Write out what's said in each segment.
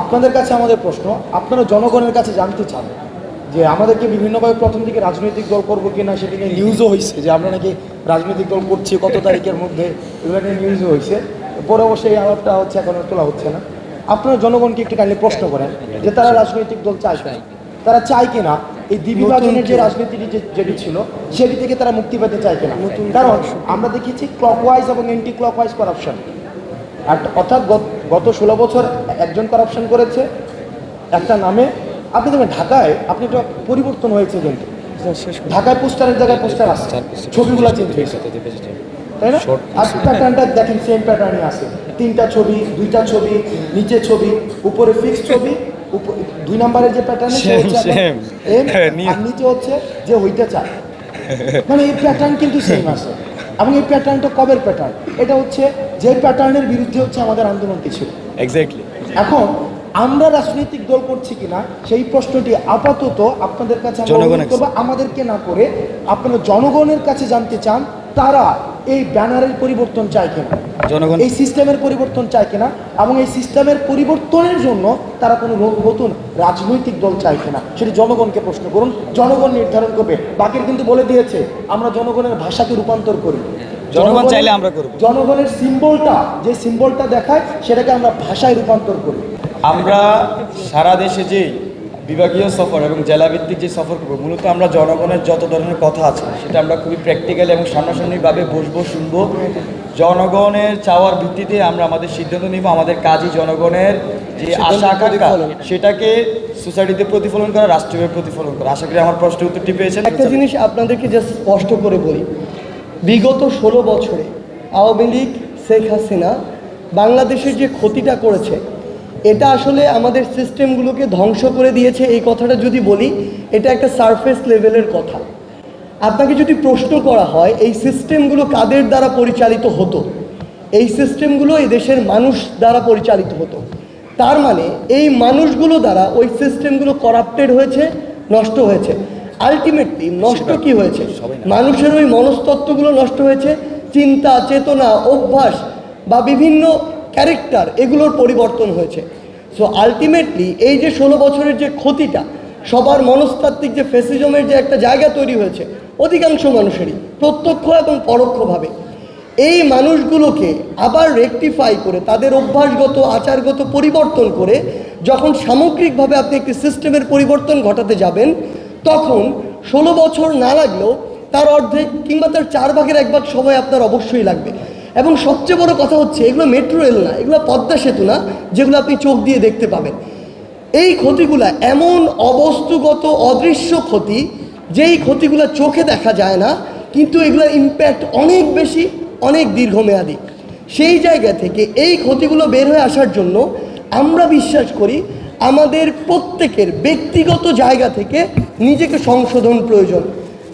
আপনাদের কাছে আমাদের প্রশ্ন আপনারা জনগণের কাছে জানতে চান যে আমাদেরকে বিভিন্নভাবে প্রথম দিকে রাজনৈতিক দল করব কিনা সেটা নিয়ে নিউজও হয়েছে যে আমরা নাকি রাজনৈতিক দল করছি কত তারিখের মধ্যে এগুলো নিয়ে নিউজও হয়েছে পরে অবশ্যই এই আলাপটা হচ্ছে এখন তোলা হচ্ছে না। আপনারা জনগণকে একটু কাইন্ডলি প্রশ্ন করেন যে তারা রাজনৈতিক দল চায় তারা চায় কিনা এই দ্বিবিভাজনের যে রাজনীতিটি যে যেটি ছিল সেটি থেকে তারা মুক্তি পেতে চায় কিনা? কারণ আমরা দেখেছি ক্লকওয়াইজ এবং অ্যান্টি ক্লকওয়াইজ করাপশন আর অর্থাৎ গত- ষোলো বছর একজন করাপশন করেছে একটা নামে। আপনি দেখবেন ঢাকায় আপনি একটা পরিবর্তন হয়েছে কিন্তু। ঢাকায় পোস্টারের জায়গায় পোস্টার আসছে ছবিগুলো চেঞ্জ হয়েছে। তাই না? আর প্যাটার্নটা দেখেন সেম প্যাটার্নই আছে। তিনটা ছবি দুইটা ছবি নিচে ছবি উপরে ফিক্স ছবি দুই নম্বরের যে প্যাটার্ন নিচে হচ্ছে যে হইতে চায়। মানে এই প্যাটার্ন কিন্তু সেম আছে। এবং এই প্যাটার্নটা কবের প্যাটার্ন এটা হচ্ছে যে প্যাটার্নের বিরুদ্ধে হচ্ছে আমাদের আন্দোলনটি ছিল। এক্স্যাক্টলি এখন আমরা রাজনৈতিক দল করছি কিনা সেই প্রশ্নটি আপাতত আপনাদের কাছে। আমাদেরকে না করে আপনারা জনগণের কাছে জানতে চান তারা এই ব্যানারের পরিবর্তন চায় কিনা? জনগণ এই সিস্টেমের পরিবর্তন চায় কিনা? এবং এই সিস্টেমের পরিবর্তনের জন্য তারা কোনো নতুন রাজনৈতিক দল চায় কিনা? সেটি জনগণকে প্রশ্ন করুন। জনগণ নির্ধারণ করবে। বাকির কিন্তু বলে দিয়েছে আমরা জনগণের ভাষাকে রূপান্তর করি। জনগণ চাইলে আমরা করব। জনগণের সিম্বলটা যে সিম্বলটা দেখায় সেটাকে আমরা ভাষায় রূপান্তর করি। আমরা সারা দেশে যে বিভাগীয় সফর এবং জেলাভিত্তিক যে সফর করব মূলত আমরা জনগণের যত ধরনের কথা আছে সেটা আমরা খুবই প্র্যাকটিক্যালি এবং সামনাসামনিভাবে বসবো শুনব। জনগণের চাওয়ার ভিত্তিতে আমরা আমাদের সিদ্ধান্ত নিব আমাদের কাজই জনগণের যে আশা আকাঙ্ক্ষা সেটাকে সোসাইটিতে প্রতিফলন করা রাষ্ট্রীয় প্রতিফলন করা। আশা করি আমার প্রশ্নের উত্তরটি পেয়েছেন। একটা জিনিস আপনাদেরকে জাস্ট স্পষ্ট করে বলি। বিগত ষোলো বছরে আওয়ামী লীগ শেখ হাসিনা বাংলাদেশের যে ক্ষতিটা করেছে এটা আসলে আমাদের সিস্টেমগুলোকে ধ্বংস করে দিয়েছে এই কথাটা যদি বলি এটা একটা সারফেস লেভেলের কথা। আপনাকে যদি প্রশ্ন করা হয় এই সিস্টেমগুলো কাদের দ্বারা পরিচালিত হতো? এই সিস্টেমগুলো এই দেশের মানুষ দ্বারা পরিচালিত হতো। তার মানে এই মানুষগুলো দ্বারা ওই সিস্টেমগুলো করাপ্টেড হয়েছে নষ্ট হয়েছে। আলটিমেটলি নষ্ট কি হয়েছে? মানুষের ওই মনস্তত্ত্বগুলো নষ্ট হয়েছে চিন্তা চেতনা অভ্যাস বা বিভিন্ন ক্যারেক্টার এগুলোর পরিবর্তন হয়েছে। সো আলটিমেটলি এই যে ষোলো বছরের যে ক্ষতিটা, সবার মনস্তাত্ত্বিক যে ফেসিজমের যে একটা জায়গা তৈরি হয়েছে, অধিকাংশ মানুষেরই, প্রত্যক্ষ এবং পরোক্ষভাবে, এই মানুষগুলোকে আবার রেকটিফাই করে, তাদের অভ্যাসগত, আচারগত পরিবর্তন করে, যখন সামগ্রিকভাবে আপনি একটি সিস্টেমের পরিবর্তন ঘটাতে যাবেন, তখন ষোলো বছর না লাগলেও তার অর্ধেক কিংবা তার চার ভাগের এক ভাগ সময় আপনার অবশ্যই লাগবে। এবং সবচেয়ে বড় কথা হচ্ছে, এগুলো মেট্রো রেল না, এগুলো পদ্মা সেতু না, যেগুলো আপনি চোখ দিয়ে দেখতে পাবেন। এই ক্ষতিগুলা এমন অবস্তুগত, অদৃশ্য ক্ষতি, যেই ক্ষতিগুলো চোখে দেখা যায় না, কিন্তু এগুলোর ইম্প্যাক্ট অনেক বেশি, অনেক দীর্ঘমেয়াদী। সেই জায়গা থেকে এই ক্ষতিগুলো বের হয়ে আসার জন্য আমরা বিশ্বাস করি, আমাদের প্রত্যেকের ব্যক্তিগত জায়গা থেকে নিজেকে সংশোধন প্রয়োজন।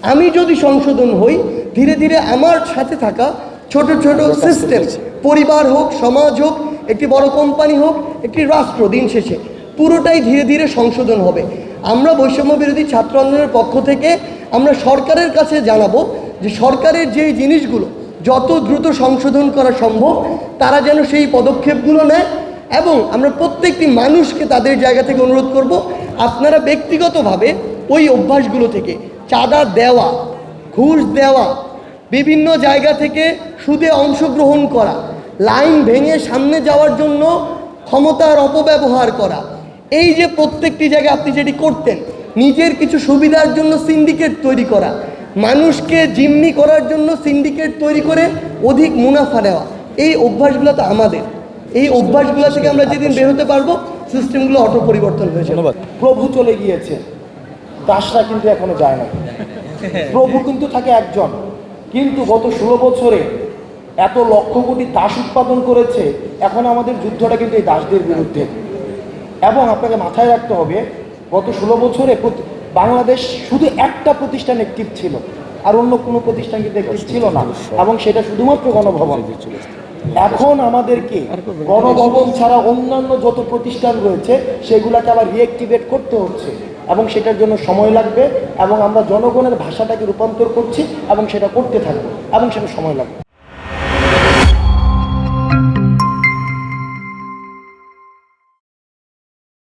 আমি যদি সংশোধন হই, ধীরে ধীরে আমার সাথে থাকা ছোট ছোট সিস্টেম পরিবার হোক সমাজ হোক একটি বড় কোম্পানি হোক একটি রাষ্ট্র দিন শেষে। পুরোটাই ধীরে ধীরে সংশোধন হবে। আমরা বৈষম্য বিরোধী ছাত্র আন্দোলনের পক্ষ থেকে আমরা সরকারের কাছে জানাব যে সরকারের যেই জিনিসগুলো যত দ্রুত সংশোধন করা সম্ভব তারা যেন সেই পদক্ষেপগুলো নেয় এবং আমরা প্রত্যেকটি মানুষকে তাদের জায়গা থেকে অনুরোধ করব আপনারা ব্যক্তিগতভাবে ওই অভ্যাসগুলো থেকে চাঁদা দেওয়া ঘুষ দেওয়া বিভিন্ন জায়গা থেকে সুদে অংশগ্রহণ করা লাইন ভেঙে সামনে যাওয়ার জন্য ক্ষমতার অপব্যবহার করা। এই যে প্রত্যেকটি জায়গায় আপনি যেটি করতেন নিজের কিছু সুবিধার জন্য সিন্ডিকেট তৈরি করা মানুষকে জিম্মি করার জন্য সিন্ডিকেট তৈরি করে অধিক মুনাফা নেওয়া এই অভ্যাসগুলো তো আমাদের। এই অভ্যাসগুলো থেকে আমরা যেদিন বের হতে পারব সিস্টেমগুলো অটো পরিবর্তন হয়েছে। প্রভু চলে গিয়েছে। দাসরা কিন্তু এখনও যায় না। প্রভু কিন্তু থাকে একজন। কিন্তু গত ষোলো বছরে এত লক্ষ কোটি দাস উৎপাদন করেছে, এখন আমাদের যুদ্ধটা কিন্তু এই দাসদের বিরুদ্ধে। এবং আপনাকে মাথায় রাখতে হবে, গত ষোলো বছরে বাংলাদেশ শুধু একটা প্রতিষ্ঠান অ্যাক্টিভ ছিল, আর অন্য কোনো প্রতিষ্ঠান কিন্তু অ্যাক্টিভ ছিল না। এবং সেটা শুধুমাত্র গণভবন। এখন আমাদেরকে গণভবন ছাড়া অন্যান্য যত প্রতিষ্ঠান রয়েছে, সেগুলোকে আবার রিঅ্যাক্টিভেট করতে হচ্ছে। এবং সেটার জন্য সময় লাগবে এবং আমরা জনগণের ভাষাটাকে রূপান্তর করছি এবং সেটা করতে থাকব এবং সেটা সময় লাগবে।